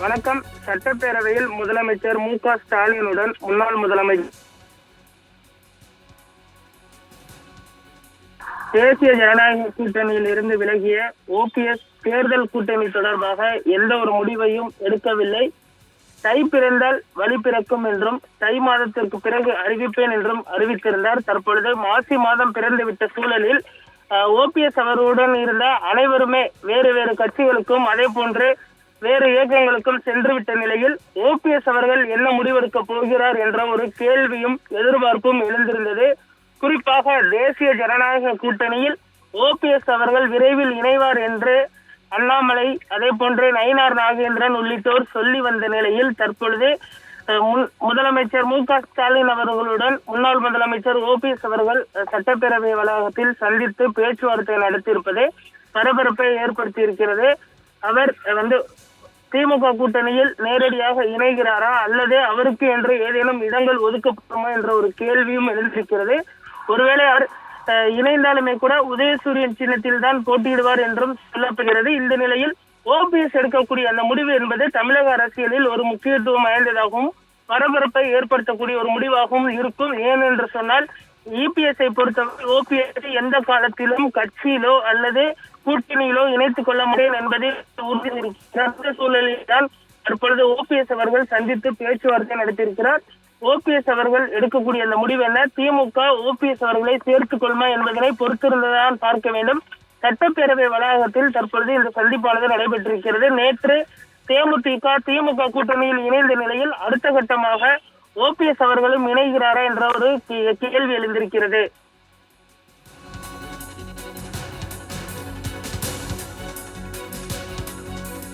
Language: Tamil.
வணக்கம். சட்டப்பேரவையில் முதலமைச்சர் மு க ஸ்டாலினுடன் முன்னாள் முதலமைச்சர் தேசிய ஜனநாயக கூட்டணியில் இருந்து விலகிய ஓபிஎஸ் தேர்தல் கூட்டணி தொடர்பாக எந்த ஒரு முடிவையும் எடுக்கவில்லை. தை பிறந்தால் வழி பிறக்கும் என்றும் தை மாதத்திற்கு பிறகு அறிவிப்பேன் என்றும் அறிவித்திருந்தார். தற்பொழுது மாசி மாதம் பிறந்துவிட்ட சூழலில் ஓபிஎஸ் அவருடன் இருந்த அனைவருமே வேறு வேறு கட்சிகளுக்கும் அதே போன்று வேறு இயக்கங்களுக்கும் சென்றுவிட்ட நிலையில் ஓபிஎஸ் அவர்கள் என்ன முடிவெடுக்க போகிறார் என்ற ஒரு கேள்வியும் எதிர்பார்ப்பும் எழுந்திருந்தது. குறிப்பாக தேசிய ஜனநாயக கூட்டணியில் ஓபிஎஸ் அவர்கள் விரைவில் இணைவார் என்று அண்ணாமலை அதே போன்று நயினார் நாகேந்திரன் உள்ளிட்டோர் சொல்லி வந்த நிலையில் தற்பொழுது முன்- முதலமைச்சர் மு க ஸ்டாலின் அவர்களுடன் முன்னாள் முதலமைச்சர் ஓபிஎஸ் அவர்கள் சட்டப்பேரவை வளாகத்தில் சந்தித்து பேச்சுவார்த்தை நடத்தியிருப்பது பரபரப்பை ஏற்படுத்தி இருக்கிறது அவர் வந்து திமுக கூட்டணியில் நேரடியாக இணைகிறாரா அல்லது அவருக்கு என்று ஏதேனும் இடங்கள் ஒதுக்கப்படுமா என்ற ஒரு கேள்வியும் எழுந்திருக்கிறது. ஒருவேளை அவர் இணைந்தாலுமே கூட உதயசூரியன் சின்னத்தில் தான் போட்டியிடுவார் என்றும் சொல்லப்படுகிறது. இந்த நிலையில் ஓபிஎஸ் எடுக்கக்கூடிய அந்த முடிவு என்பது தமிழக அரசியலில் ஒரு முக்கியத்துவம் வாய்ந்ததாகவும் பரபரப்பை ஏற்படுத்தக்கூடிய ஒரு முடிவாகவும் இருக்கும். ஏன் என்று சொன்னால் இபிஎஸ்ஐ பொறுத்தவரை ஓபிஎஸ் எந்த காலத்திலும் கட்சியிலோ அல்லது கூட்டணியிலோ இணைத்துக் கொள்ள முடியும் என்பதை உறுதி அந்த இந்த சூழலில் தான் தற்பொழுது ஓபிஎஸ் அவர்கள் சந்தித்து பேச்சுவார்த்தை நடத்தியிருக்கிறார். ஓபிஎஸ் அவர்கள் எடுக்கக்கூடிய அந்த முடிவு என்ன? திமுக ஓபிஎஸ் அவர்களை சேர்த்துக் கொள்மா என்பதனை பொறுத்திருந்ததான் பார்க்க வேண்டும். சட்டப்பேரவை வளாகத்தில் தற்பொழுது இந்த சந்திப்பானது நடைபெற்றிருக்கிறது. நேற்று தேமுதிக திமுக கூட்டணியில் இணைந்த நிலையில் அடுத்த கட்டமாக ஓபிஎஸ் அவர்களும் இணைகிறாரா என்ற ஒரு கே- கேள்வி எழுந்திருக்கிறது.